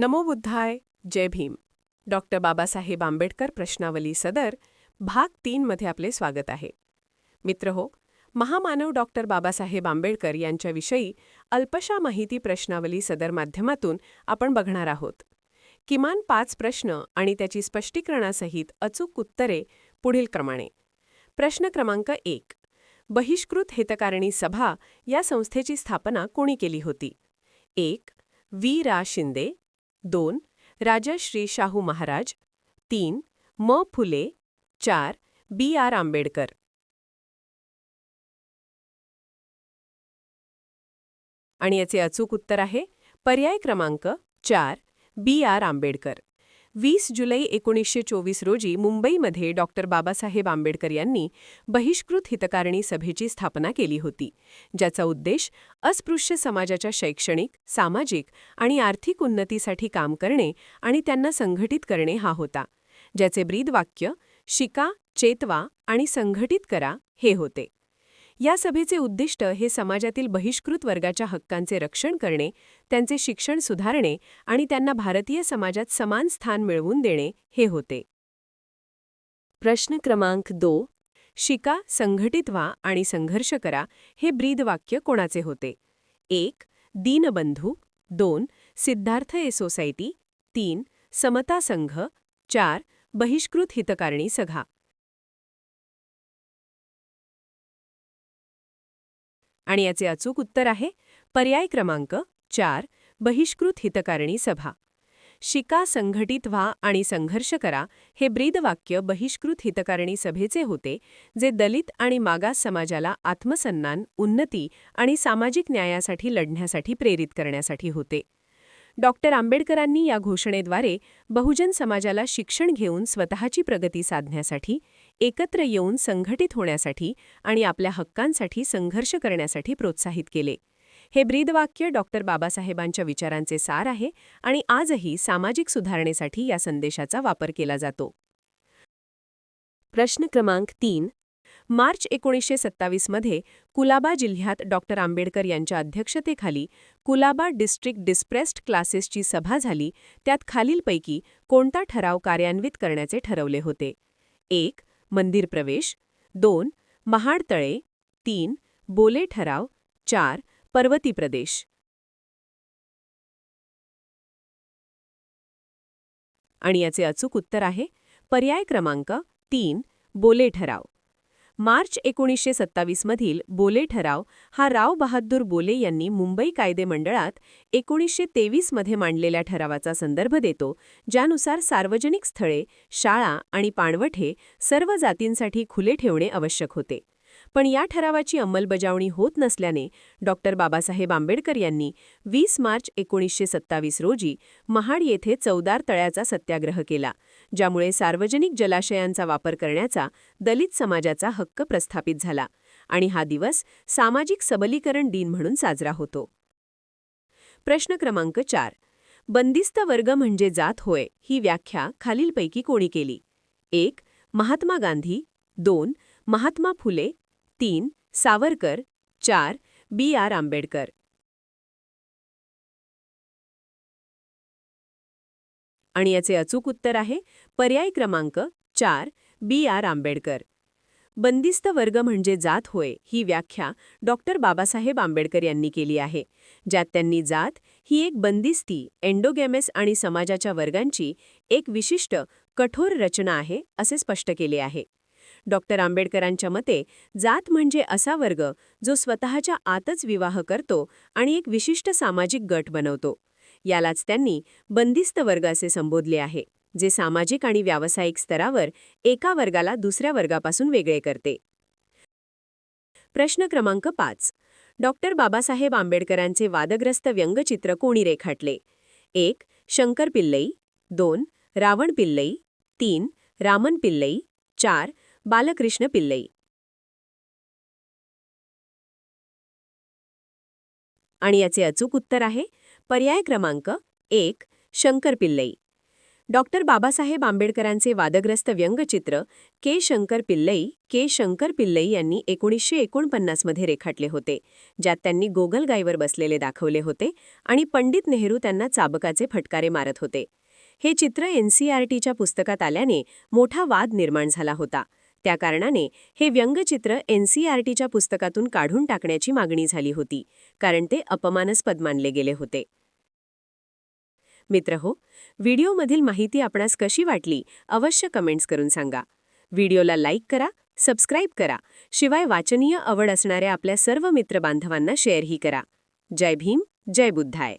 नमो बुद्धाय जय भीम. डॉक्टर बाबासाहेब आंबेडकर प्रश्नावली सदर भाग तीनमध्ये आपले स्वागत आहे. मित्र हो महामानव डॉक्टर बाबासाहेब आंबेडकर यांच्याविषयी अल्पशा माहिती प्रश्नावली सदर माध्यमातून आपण बघणार आहोत. किमान पाच प्रश्न आणि त्याची स्पष्टीकरणासहित अचूक उत्तरे पुढील क्रमाने. प्रश्न क्रमांक एक. बहिष्कृत हितकारिणी सभा या संस्थेची स्थापना कोणी केली होती? एक. वी. रा. शिंदे दोन राजश्री शाहू महाराज. तीन म फुले. चार बी आर आंबेडकर. आणि याचे अचूक उत्तर आहे पर्याय क्रमांक चार बी आर आंबेडकर. वीस जुलै एकोणीसशे चोवीस रोजी मुंबईमध्ये डॉक्टर बाबासाहेब आंबेडकर यांनी बहिष्कृत हितकारिणी सभेची स्थापना केली होती ज्याचा उद्देश अस्पृश्य समाजाच्या शैक्षणिक सामाजिक आणि आर्थिक उन्नतीसाठी काम करणे आणि त्यांना संघटित करणे हा होता ज्याचे ब्रीदवाक्य शिका चेतवा आणि संघटित करा हे होते. या सभेचे उद्दिष्ट हे समाजातील बहिष्कृत वर्गाच्या हक्कांचे रक्षण करणे त्यांचे शिक्षण सुधारणे आणि त्यांना भारतीय समाजात समान स्थान मिळवून देणे हे होते. प्रश्न क्रमांक दो शिका संघटित व्हा आणि संघर्ष करा हे ब्रीदवाक्य कोणाचे होते? एक दीनबंधू दोन सिद्धार्थ ए सोसायटी तीन समता संघ चार बहिष्कृत हितकारिणी सभा आणि याचे अचूक उत्तर आहे पर्याय क्रमांक चार बहिष्कृत हितकारिणी सभा. शिका संघटित व्हा आणि संघर्ष करा हे ब्रीदवाक्य बहिष्कृत हितकारिणी सभेचे होते जे दलित आणि मागास समाजाला आत्मसन्मान उन्नती आणि सामाजिक न्यायासाठी लढण्यासाठी प्रेरित करण्यासाठी होते. डॉक्टर आंबेडकरांनी या घोषणेद्वारे बहुजन समाजाला शिक्षण घेऊन स्वतःची प्रगती साधण्यासाठी एकत्र येऊन संघटित होण्यासाठी आणि आपल्या हक्कांसाठी संघर्ष करण्यासाठी प्रोत्साहित केले. हे ब्रीदवाक्य डॉक्टर बाबासाहेबांच्या विचारांचे सार आहे आणि आजही सामाजिक सुधारणेसाठी या संदेशाचा वापर केला जातो. प्रश्न क्रमांक तीन मार्च एकोणीसशे सत्तावीसमध्ये कुलाबा जिल्ह्यात डॉक्टर आंबेडकर यांच्या अध्यक्षतेखाली कुलाबा डिस्ट्रिक्ट डिस्प्रेस्ड क्लासेसची सभा झाली. त्यात खालीलपैकी कोणता ठराव कार्यान्वित करण्याचे ठरवले होते? एक मंदिर प्रवेश. दोन महाड तळे. तीन बोले ठराव. चार पर्वती प्रदेश. आणि याचे अचूक उत्तर आहे पर्याय क्रमांक तीन बोले ठराव. मार्च एकोणीसशे सत्तावीसमधील बोले ठराव हा राव बहादूर बोले यांनी मुंबई कायदे मंडळात एकोणीसशे तेवीसमध्ये मांडलेल्या ठरावाचा संदर्भ देतो ज्यानुसार सार्वजनिक स्थळे शाळा आणि पाणवठे सर्व जातींसाठी खुले ठेवणे आवश्यक होते. पण या ठरावाची अंमलबजावणी होत नसल्याने डॉक्टर बाबासाहेब आंबेडकर यांनी वीस मार्च एकोणीसशे सत्तावीस रोजी महाड येथे चौदार तळ्याचा सत्याग्रह केला ज्यामुळे सार्वजनिक जलाशयांचा वापर करण्याचा दलित समाजाचा हक्क प्रस्थापित झाला आणि हा दिवस सामाजिक सबलीकरण दिन म्हणून साजरा होतो. प्रश्न क्रमांक चार. बंदिस्त वर्ग म्हणजे जात होय ही व्याख्या खालीलपैकी कोणी केली? एक. महात्मा गांधी दोन. महात्मा फुले तीन सावरकर चार बी आर आंबेडकर. आणि याचे अचूक उत्तर आहे पर्याय क्रमांक चार बी आर आंबेडकर. बंदिस्त वर्ग म्हणजे जात होय ही व्याख्या डॉक्टर बाबासाहेब आंबेडकर यांनी केली आहे ज्यात त्यांनी जात ही एक बंदिस्ती एन्डोगॅमेस आणि समाजाच्या वर्गांची एक विशिष्ट कठोर रचना आहे असे स्पष्ट केले आहे. डॉक्टर आंबेडकरांच्या मते जात म्हणजे असा वर्ग जो स्वतःच्या आतच विवाह करतो आणि एक विशिष्ट सामाजिक गट बनवतो. यालाच त्यांनी बंदिस्त वर्ग असे संबोधले आहे जे सामाजिक आणि व्यावसायिक स्तरावर एका वर्गाला दुसऱ्या वर्गापासून वेगळे करते. प्रश्न क्रमांक पाच. डॉक्टर बाबासाहेब आंबेडकरांचे वादग्रस्त व्यंगचित्र कोणी रेखाटले? एक. शंकर पिल्लई दोन. रावण पिल्लई तीन. रामन पिल्लई चार. बालकृष्ण पिल्लई आणि याचे अचूक उत्तर आहे पर्याय क्रमांक एक शंकर पिल्लई डॉक्टर बाबासाहेब आंबेडकरांचे वादग्रस्त व्यंगचित्र के शंकर पिल्लई के शंकर पिल्लई यांनी एकोणीसशे एकोणपन्नासमध्ये रेखाटले होते ज्यात त्यांनी गोगलगाईवर बसलेले दाखवले होते आणि पंडित नेहरू त्यांना चाबकाचे फटकारे मारत होते. हे चित्र एनसीआरटीच्या पुस्तकात आल्याने मोठा वाद निर्माण झाला होता. त्या कारणाने हे व्यंगचित्र एनसीआरटीच्या पुस्तकातून काढून टाकण्याची मागणी झाली होती कारण ते अपमानास्पद मानले गेले होते. मित्र हो व्हिडिओमधील माहिती आपणास कशी वाटली अवश्य कमेंट्स करून सांगा. व्हिडिओला लाईक करा सबस्क्राईब करा शिवाय वाचनीय आवड असणाऱ्या आपल्या सर्व मित्रबांधवांना शेअरही करा. जय भीम जय बुद्धाय.